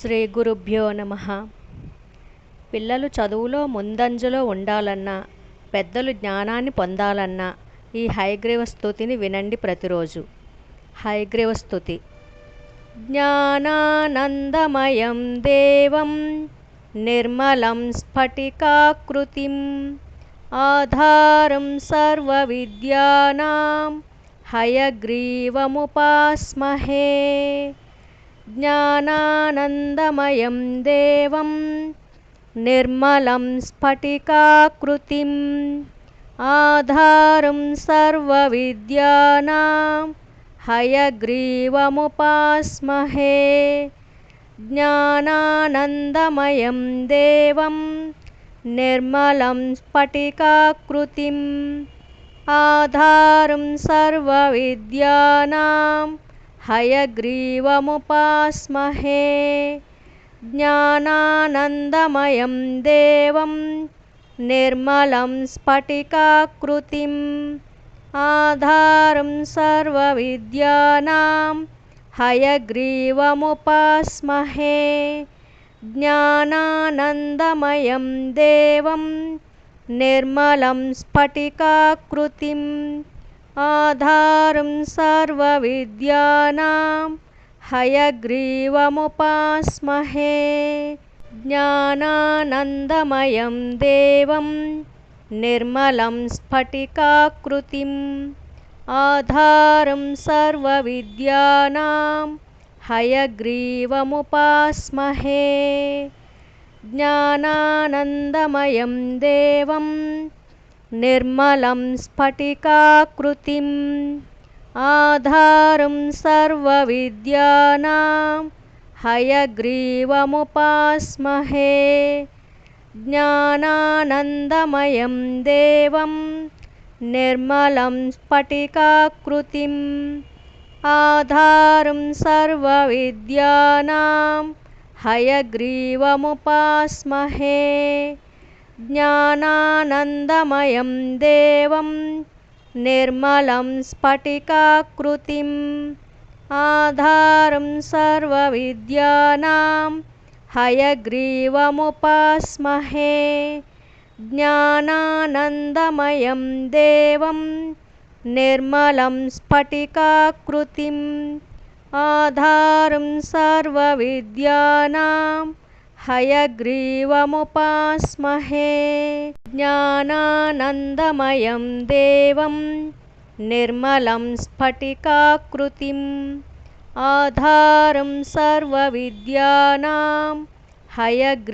శ్రీ గురుభ్యో నమ. పిల్లలు చదువులో ముందంజలో ఉండాలన్నా పెద్దలు జ్ఞానాన్ని పొందాలన్నా ఈ హైగ్రీవ స్థుతిని వినండి ప్రతిరోజు. హైగ్రీవ స్థుతి. జ్ఞానానందమయం దేవం నిర్మలం స్ఫటికాకృతిం ఆధారం సర్వ విద్యానాం హయగ్రీవముపాస్మహే. ज्ञानानन्दमयं देवं निर्मलं स्फटिकाकृतिम् आधारं सर्वविद्यानां हयग्रीवमुपास्महे ज्ञानानन्दमयं देवं निर्मलं स्फटिकाकृतिम् आधारं सर्वविद्यानां हयग्रीवमुपास्महे। ज्ञानानन्दमयं देवं निर्मलं स्फटिकाकृतिम् आधारं सर्वविद्यानां हयग्रीवमुपास्महे। ज्ञानानन्दमयं देवं निर्मलं स्फटिकाकृतिम् आधारं सर्वविद्यानां हयग्रीवमुपास्महे। ज्ञानानन्दमयं देवं निर्मलं स्फटिकाकृतिम्। आधारं सर्वविद्यानां हयग्रीवमुपास्महे। ज्ञानानन्दमयं देवं निर्मलं स्फटिकाकृतिम् आधारं सर्वविद्यानां हयग्रीवमुपास्महे। ज्ञानानन्दमयं देवं निर्मलं स्फटिकाकृतिम् आधारं सर्वविद्यानां हयग्रीवमुपास्महे ज्ञानानन्दमयं देवं निर्मलं स्फटिकाकृतिम् आधारं सर्वविद्यानां हयग्रीवमुपास्महे ज्ञानानन्दमयं देवं निर्मलं स्फटिकाकृतिम् आधारं सर्वविद्यानां हयग्रीवमुपास्महे ज्ञानानन्दमयं देवं निर्मलं स्फटिकाकृतिम् आधारं सर्वविद्यानां हयग्रीवमुपास्महे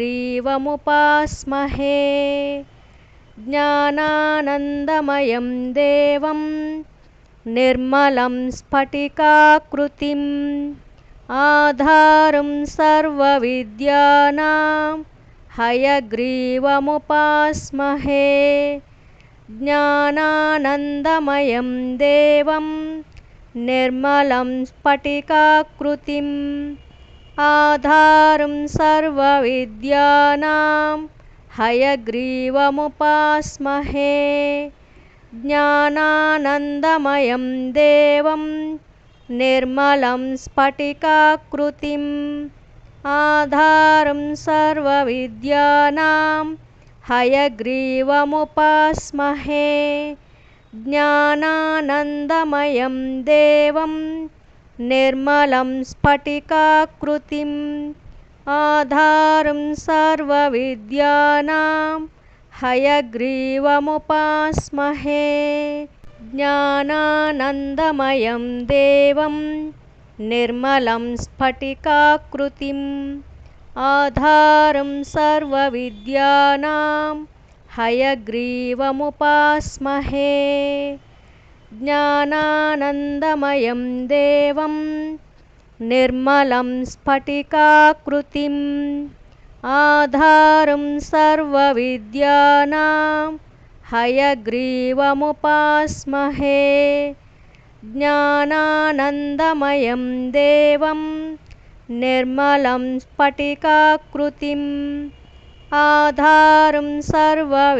ज्ञानानन्दमयं देवं निर्मलं स्फटिकाकृतिम् आधारं सर्वविद्यानां हयग्रीवमुपास्महे। ज्ञानानन्दमयं देवं निर्मलं स्फटिकाकृतिम्। आधारं सर्वविद्यानां हयग्रीवमुपास्महे। ज्ञानानन्दमयं देवं निर्मलं स्फटिकाकृतिम् आधारं सर्वविद्यानां हयग्रीवमुपास्महे ज्ञानानन्दमयं देवं निर्मलं स्फटिकाकृतिम् आधारं सर्वविद्यानां हयग्रीवमुपास्महे ज्ञानानन्दमयं देवं निर्मलं स्फटिकाकृतिम् आधारं सर्वविद्यानां हयग्रीवमुपास्महे। ज्ञानानन्दमयं देवं निर्मलं स्फटिकाकृतिम् आधारं सर्वविद्यानां हयग्रीवमुपास्महे। ज्ञानानन्दमयं देवं निर्मलं स्फटिकाकृतिम् आधारं सर्वविद्यानां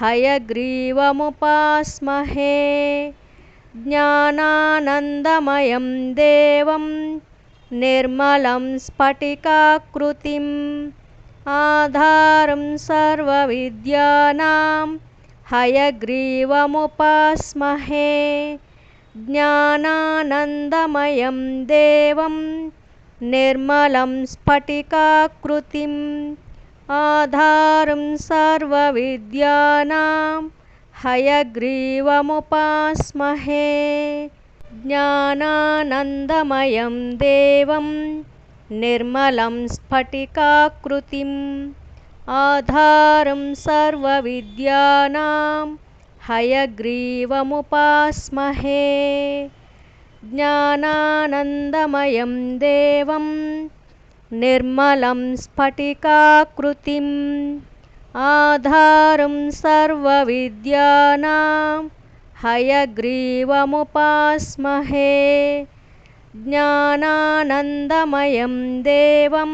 हयग्रीवमुपास्महे। ज्ञानानन्दमयं देवं निर्मलं स्फटिकाकृतिम् आधारं सर्वविद्यानां हयग्रीवमुपास्महे। ज्ञानानन्दमयं देवं निर्मलं स्फटिकाकृतिम्। आधारं सर्वविद्यानां हयग्रीवमुपास्महे। ज्ञानानन्दमयं देवं निर्मलं स्फटिकाकृतिम् आधारं सर्वविद्यानां हयग्रीवमुपास्महे। ज्ञानानन्दमयं देवं निर्मलं स्फटिकाकृतिम् आधारं सर्वविद्यानां हयग्रीवमुपास्महे ज्ञानानन्दमयं देवं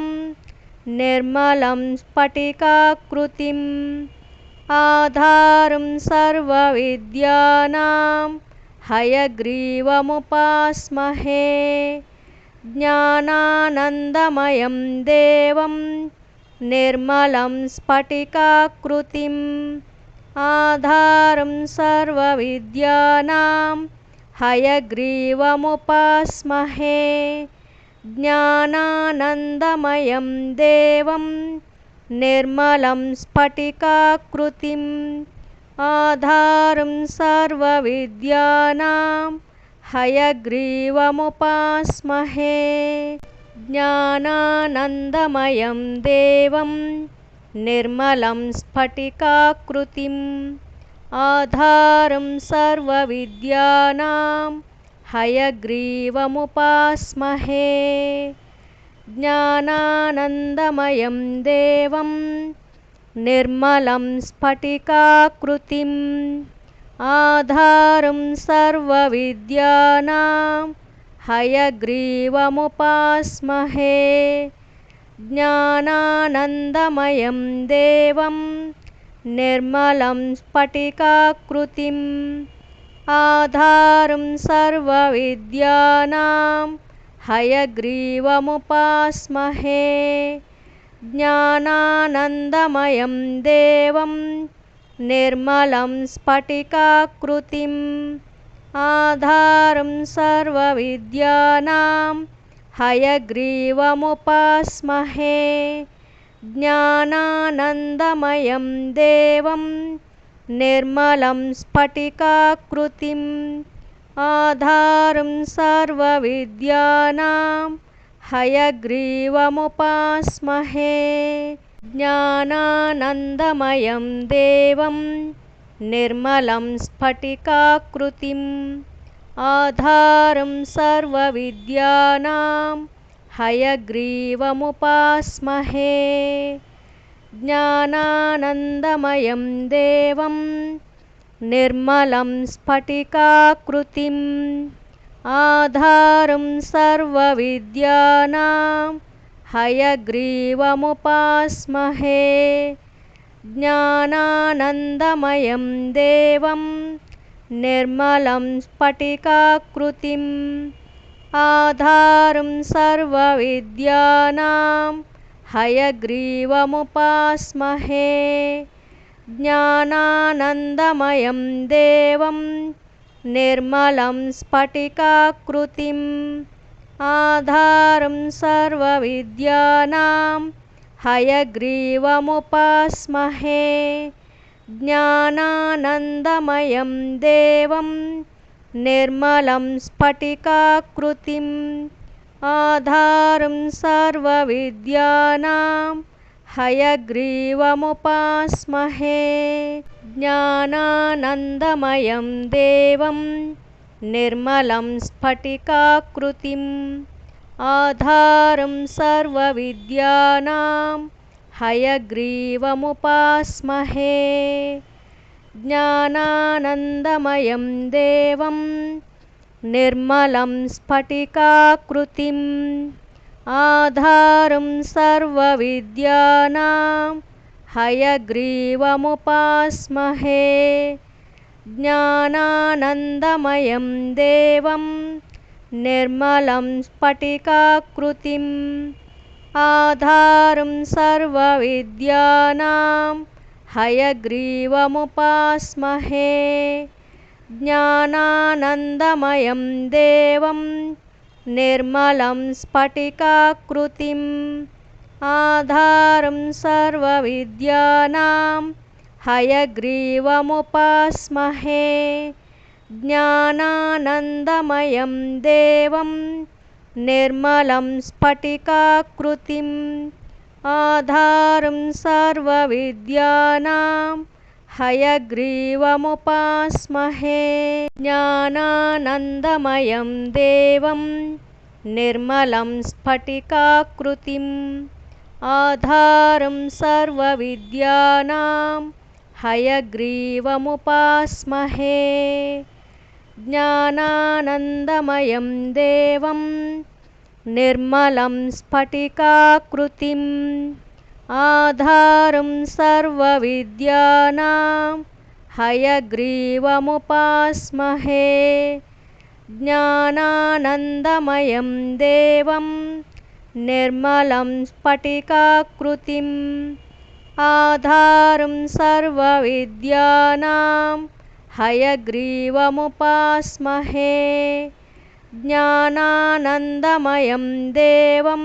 निर्मलं स्फटिकाकृतिम् आधारं सर्वविद्यानां हयग्रीवमुपास्महे ज्ञानानन्दमयं देवं निर्मलं स्फटिकाकृतिम् आधारं सर्वविद्यानां हयग्रीवमुपास्महे ज्ञानानन्दमयं देवं निर्मलं स्फटिकाकृतिम् आधारं सर्वविद्यानां हयग्रीवमुपास्महे ज्ञानानन्दमयं देवं निर्मलं स्फटिकाकृतिम् आधारं सर्वविद्यानां हयग्रीवमुपास्महे। ज्ञानानन्दमयं देवं निर्मलं स्फटिकाकृतिम्। आधारं सर्वविद्यानां हयग्रीवमुपास्महे। ज्ञानानन्दमयं देवं निर्मलं स्फटिकाकृतिम् आधारं सर्वविद्यानां हयग्रीवमुपास्महे। ज्ञानानन्दमयं देवं निर्मलं स्फटिकाकृतिम् आधारं सर्वविद्यानां हयग्रीवमुपास्महे ज्ञानानन्दमयं देवं निर्मलं स्फटिकाकृतिम् आधारं सर्वविद्यानां हयग्रीवमुपास्महे ज्ञानानन्दमयं देवं निर्मलं स्फटिकाकृतिम् आधारं सर्वविद्यानां हयग्रीवमुपास्महे। ज्ञानानन्दमयं देवं निर्मलं स्फटिकाकृतिम् आधारं सर्वविद्यानां हयग्रीवमुपास्महे। ज्ञानानन्दमयं देवं निर्मलं स्फटिकाकृतिम् आधारं सर्वविद्यानां हयग्रीवमुपास्महे। ज्ञानानन्दमयं देवं निर्मलं स्फटिकाकृतिम्। आधारं सर्वविद्यानां हयग्रीवमुपास्महे। ज्ञानानन्दमयं देवं निर्मलं स्फटिकाकृतिम् आधारं सर्वविद्यानां हयग्रीवमुपास्महे ज्ञानानन्दमयं देवं निर्मलं स्फटिकाकृतिम् आधारं सर्वविद्यानां हयग्रीवमुपास्महे ज्ञानानन्दमयं देवं निर्मलं स्फटिकाकृतिम् आधारं सर्वविद्यानां हयग्रीवमुपास्महे ज्ञानानन्दमयं देवं निर्मलं स्फटिकाकृतिम् आधारं सर्वविद्यानां हयग्रीवमुपास्महे। ज्ञानानन्दमयं देवं निर्मलं स्फटिकाकृतिम्। आधारं सर्वविद्यानां हयग्रीवमुपास्महे। ज्ञानानन्दमयं देवं निर्मलं स्फटिकाकृतिम् आधारं सर्वविद्यानां हयग्रीवमुपास्महे। ज्ञानानन्दमयं देवं निर्मलं स्फटिकाकृतिम्। आधारं सर्वविद्यानां हयग्रीवमुपास्महे। ज्ञानानन्दमयं देवं निर्मलं स्फटिकाकृतिम् आधारं सर्वविद्यानां हयग्रीवमुपास्महे। ज्ञानानन्दमयं देवं निर्मलं स्फटिकाकृतिम् आधारं सर्वविद्यानां हयग्रीवमुपास्महे ज्ञानानन्दमयं देवं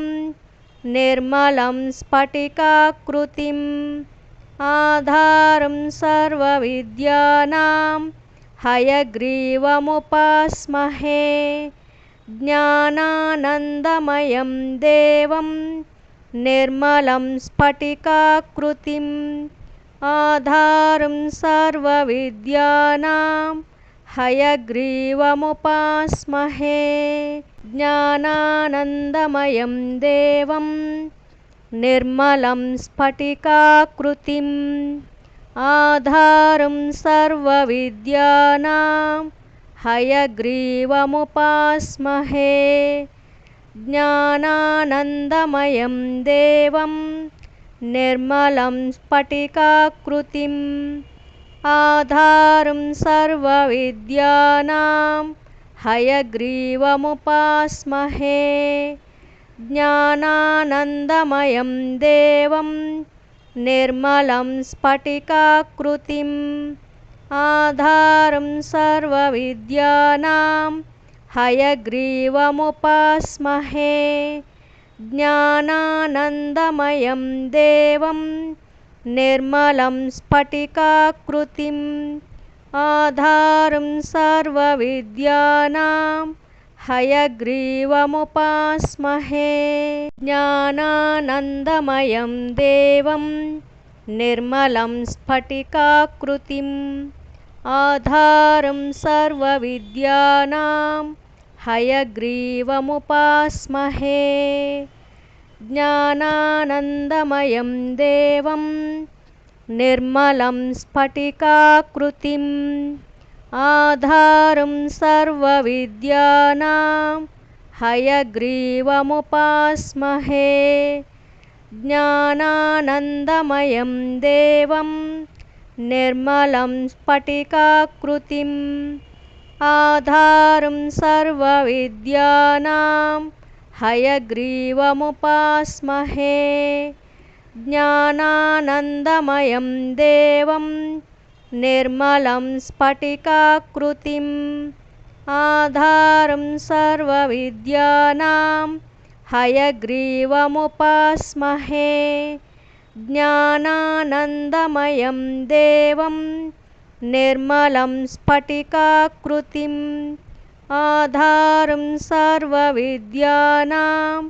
निर्मलं स्फटिकाकृतिम् आधारं सर्वविद्यानां हयग्रीवमुपास्महे ज्ञानानन्दमयं देवं निर्मलं स्फटिकाकृतिम् आधारं सर्वविद्यानां हयग्रीवमुपास्महे ज्ञानानन्दमयं देवं निर्मलं स्फटिकाकृतिम् आधारं सर्वविद्यानां हयग्रीवमुपास्महे ज्ञानानन्दमयं देवं निर्मलं स्फटिकाकृतिम् आधारं सर्वविद्यानां हयग्रीवमुपास्महे। ज्ञानानन्दमयं देवं निर्मलं स्फटिकाकृतिम्। आधारं सर्वविद्यानां हयग्रीवमुपास्महे। ज्ञानानन्दमयं देवं निर्मलं स्फटिकाकृतिम् आधारं सर्वविद्यानां हयग्रीवमुपास्महे। ज्ञानानन्दमयं देवं निर्मलं स्फटिकाकृतिम् आधारं सर्वविद्यानां हयग्रीवमुपास्महे ज्ञानानन्दमयं देवं निर्मलं स्फटिकाकृतिम् आधारं सर्वविद्यानां हयग्रीवमुपास्महे ज्ञानानन्दमयं देवं निर्मलं स्फटिकाकृतिम् आधारं सर्वविद्यानां हयग्रीवमुपास्महे। ज्ञानानन्दमयं देवं निर्मलं स्फटिकाकृतिम्। आधारं सर्वविद्यानां हयग्रीवमुपास्महे। ज्ञानानन्दमयं देवं निर्मलं स्फटिकाकृतिम् आधारं सर्वविद्यानां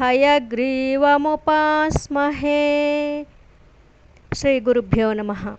हयग्रीवमुपास्महे। श्रीगुरुभ्यो नमः।